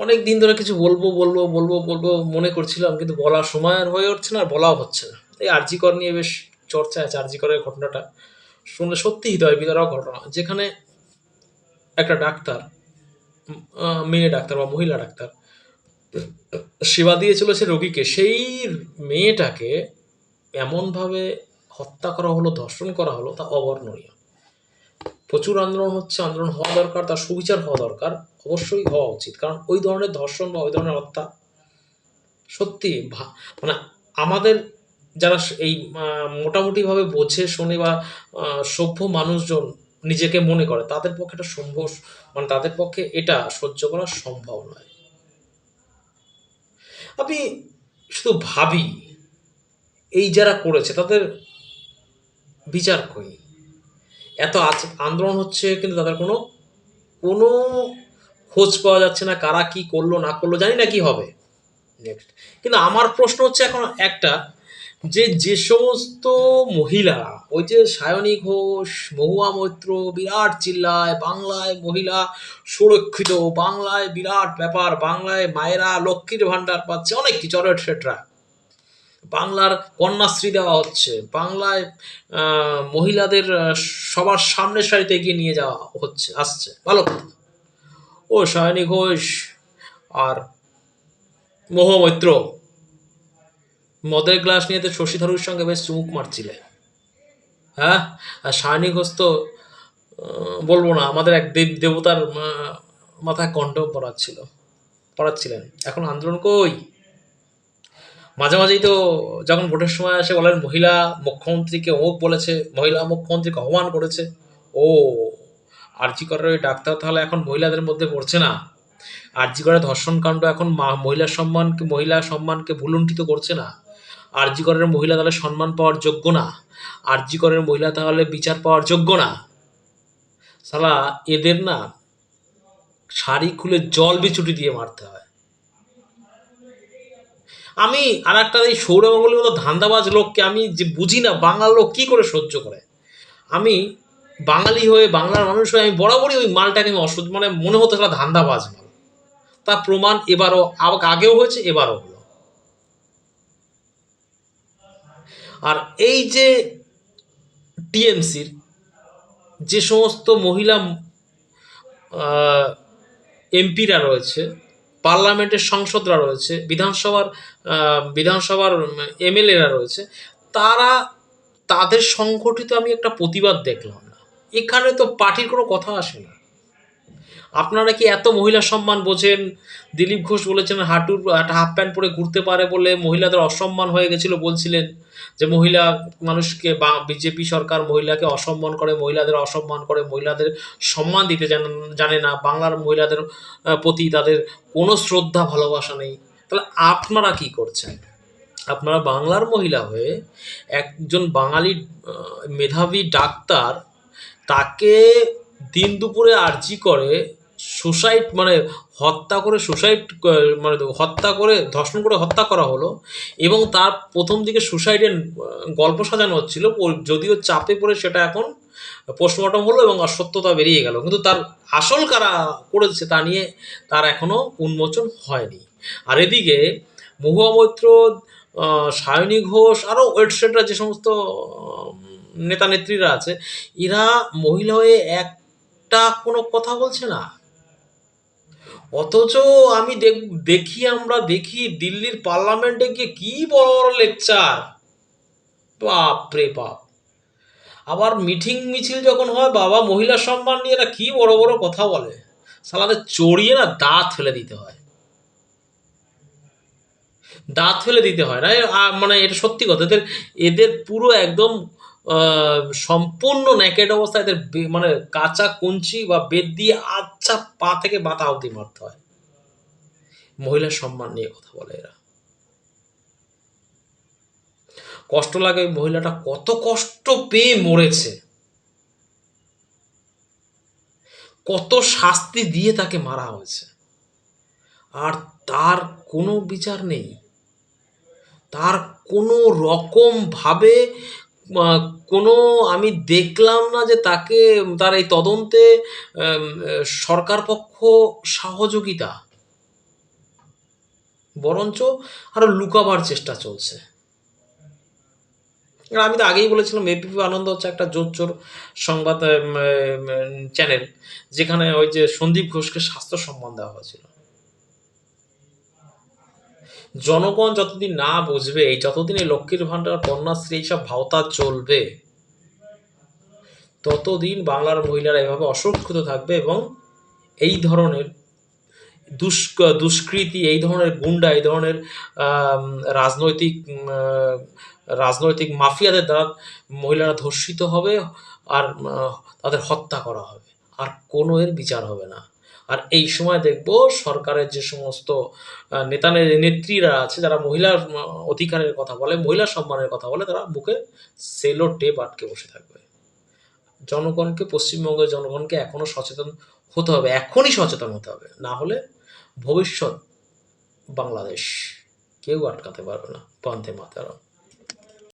অনেক দিন ধরে কিছু বলব বলব বলব বলব মনে করছিলাম, কিন্তু বলার সময় আর হয়ে উঠছে না আর বলাও হচ্ছে না। এই আরজিকর নিয়ে বেশ চর্চা আছে, আরজিকরের ঘটনাটা। শুনলে সত্যি হৃদয় বিদারক ঘটনা। যেখানে একটা ডাক্তার মেয়ে ডাক্তার বা মহিলা ডাক্তার, সেবা দিয়ে চলেছে রোগীকে। সেই মেয়েটাকে এমনভাবে হত্যা করা হলো, ধর্ষণ করা হলো, তা অবর্ণনীয়। প্রচুর আন্দোলন হচ্ছে, আন্দোলন হওয়া দরকার, তার সুবিচার হওয়া দরকার, অবশ্যই হওয়া উচিত। কারণ ওই ধরনের ধর্ষণ বা ওই ধরনের হত্যা সত্যি মানে আমাদের যারা এই মোটামুটিভাবে বোঝে, শোনে বা সভ্য মানুষজন নিজেকে মনে করে, তাদের পক্ষে এটা সম্ভব মানে তাদের পক্ষে এটা সহ্য করা সম্ভব নয়। আমি শুধু ভাবি, এই যারা করেছে তাদের বিচার করি এত আন্দোলন হচ্ছে কিন্তু তাদের কোনো কোনো খোঁজ পাওয়া যাচ্ছে না কারা কি করল না করল জানি না কি হবে নেক্সট কিন্তু আমার প্রশ্ন হচ্ছে এখন একটা যে যে সমস্ত মহিলা ওই যে সায়নী ঘোষ মহুয়া মৈত্র বিরাট চিল্লায় বাংলায় মহিলা সুরক্ষিত বাংলায় বিরাট ব্যাপার বাংলায় মায়েরা লক্ষ্মীর ভাণ্ডার পাচ্ছে অনেক কিছু আরও এটসেট্রা বাংলার কন্যাশ্রী দেওয়া হচ্ছে। বাংলায় মহিলাদের সবার সামনের সারিতে এগিয়ে নিয়ে যাওয়া হচ্ছে, আসছে। ভালো ও, সায়নী ঘোষ আর মহুয়া মৈত্র মদের গ্লাস নিয়ে তো শশী থারুর সঙ্গে বেশ চুমুক মারছিলে। হ্যাঁ? আর সায়নী ঘোষ তো বলব না, আমাদের এক দেব, দেবতার মাথায় কণ্ঠম পড়াচ্ছিল পড়াচ্ছিলেন এখন আন্দোলন কই? মাঝে মাঝেই তো যখন ভোটের সময় আসে বলেন মহিলা মুখ্যমন্ত্রীকে অমুক বলেছে, মহিলা মুখ্যমন্ত্রীকে অপমান করেছে, ও আরজি করার ওই ডাক্তার তাহলে এখন মহিলাদের মধ্যে পড়ছে না? আরজি করে ধর্ষণ কাণ্ড এখন মহিলা সম্মানকে মহিলা সম্মানকে ভুলুণ্ঠিত করছে না? আরজি করের মহিলা তাহলে সম্মান পাওয়ার যোগ্য না? আরজি করের মহিলা তাহলে বিচার পাওয়ার যোগ্য না? সালা এদের না শাড়ি খুলে জল বিছুটি দিয়ে মারতে হয়। আমি আর একটা এই সৌরমঙ্গলের মতো ধান্দাবাজ লোককে আমি যে বুঝি না, বাংলার লোক কী করে সহ্য করে? আমি বাঙালি হয়ে, বাংলার মানুষ হয়ে আমি বরাবরই ওই মালটাকে আমি অসহ্য মানে মনে হতো সেটা ধান্দাবাজ মাল। তার প্রমাণ এবারও আগেও হয়েছে, এবারও হলো। আর এই যে টিএমসির যে সমস্ত মহিলা এমপিরা রয়েছে পার্লামেন্টের সংসদরা রয়েছে, বিধানসভার বিধানসভার এমএলএরা রয়েছে, তারা, তাদের সংগঠিত আমি একটা প্রতিবাদ দেখলাম না। এখানে তো পার্টির কোনো কথা আসে না। আপনারা কি এত মহিলা সম্মান বোঝেন? দিলীপ ঘোষ বলেছেন, হাঁটুর একটা হাফ প্যান্ট পরে ঘুরতে পারে বলে মহিলাদের অসম্মান হয়ে গেছিল বলছিলেন যে, মহিলা মানুষকে বা বিজেপি সরকার মহিলাকে অসম্মান করে, মহিলাদের অসম্মান করে, মহিলাদের সম্মান দিতে জানে না। বাংলার মহিলাদের প্রতি তাদের কোনো শ্রদ্ধা, ভালোবাসা নেই। তাহলে আপনারা কি করছেন? আপনারা বাংলার মহিলা হয়ে একজন বাঙালি মেধাবী ডাক্তার তাকে দিন দুপুরে আর্জি করে সুসাইড মানে হত্যা করে সুসাইড মানে হত্যা করে, ধর্ষণ করে হত্যা করা হলো এবং তার প্রথম দিকে সুসাইডের গল্প সাজানো হচ্ছিল যদিও চাপে পড়ে সেটা এখন পোস্টমর্টম হলো এবং অসত্যতা বেরিয়ে গেল। কিন্তু তার আসল কারা করেছে তা নিয়ে তার এখনও উন্মোচন হয়নি। আর এদিকে মহুয়া মৈত্র সায়নী ঘোষ আরও এটসেট্রা যে সমস্ত নেতা নেত্রীরা আছে, এরা মহিলা হয়ে একটা কোনো কথা বলছে না? অথচ আমি দেখ- আমরা, দেখি দিল্লির পার্লামেন্টে গিয়ে কি বড় বড় লেকচার। বাপ রে বাপ। আবার মিটিং মিছিল যখন হয়, বাবা মহিলা সম্মান নিয়ে এরা কি বড় বড় কথা বলে। সালাদের চড়িয়ে না দাঁত ফেলে দিতে হয়। দাঁত ফেলে দিতে হয় না। মানে এটা সত্যি কথা। এদের এদের পুরো একদম সম্পূর্ণ ন্যাকেড অবস্থায় এদের মানে কাঁচা কুঞ্চি বা বেদ দিয়ে আচ্ছা পা থেকে বাতা অবধি মারতে হয়। মহিলার সম্মান নিয়ে কথা বলে এরা। কষ্ট লাগে ওই মহিলাটা কত কষ্ট পেয়ে মরেছে। কত শাস্তি দিয়ে তাকে মারা হয়েছে। আর তার কোনো বিচার নেই। তার কোনো রকম ভাবে আহ, কোনো আমি দেখলাম না যে তাকে, তার এই তদন্তে সরকার পক্ষ সহযোগিতা। বরঞ্চ আরও লুকাবার চেষ্টা চলছে। আমি তো আগেই বলেছিলাম এপিপি আনন্দ হচ্ছে একটা জোর সংবাদ চ্যানেল যেখানে ওই যে সন্দীপ ঘোষকে স্বাস্থ্য সম্মান দেওয়া হয়েছিল। জনগণ যতদিন না বুঝবে, এই যতদিন এই লক্ষ্মীর ভাণ্ডার, কন্যাশ্রী এইসব ভাওতা চলবে, ততদিন বাংলার মহিলারা এভাবে অসুরক্ষিত থাকবে এবং এই ধরনের দুষ্ক দুষ্কৃতি, এই ধরনের গুন্ডা, এই ধরনের রাজনৈতিক রাজনৈতিক মাফিয়াদের দ্বারা মহিলারা ধর্ষিত হবে আর তাদের হত্যা করা হবে। আর কোনো এর বিচার হবে না। আর এই সময় দেখব সরকারের যে সমস্ত নেতা নেত্রীরা আছে, যারা মহিলার অধিকারের কথা বলে, মহিলা সম্মানের কথা বলে, তারা মুখে সেলো টেপ আটকে বসে থাকবে। জনগণকে, পশ্চিমবঙ্গের জনগণকে এখনও সচেতন হতে হবে, এখনই সচেতন হতে হবে। না হলে ভবিষ্যৎ বাংলাদেশ কেউ আটকাতে পারবে না বন্দে মাতারম।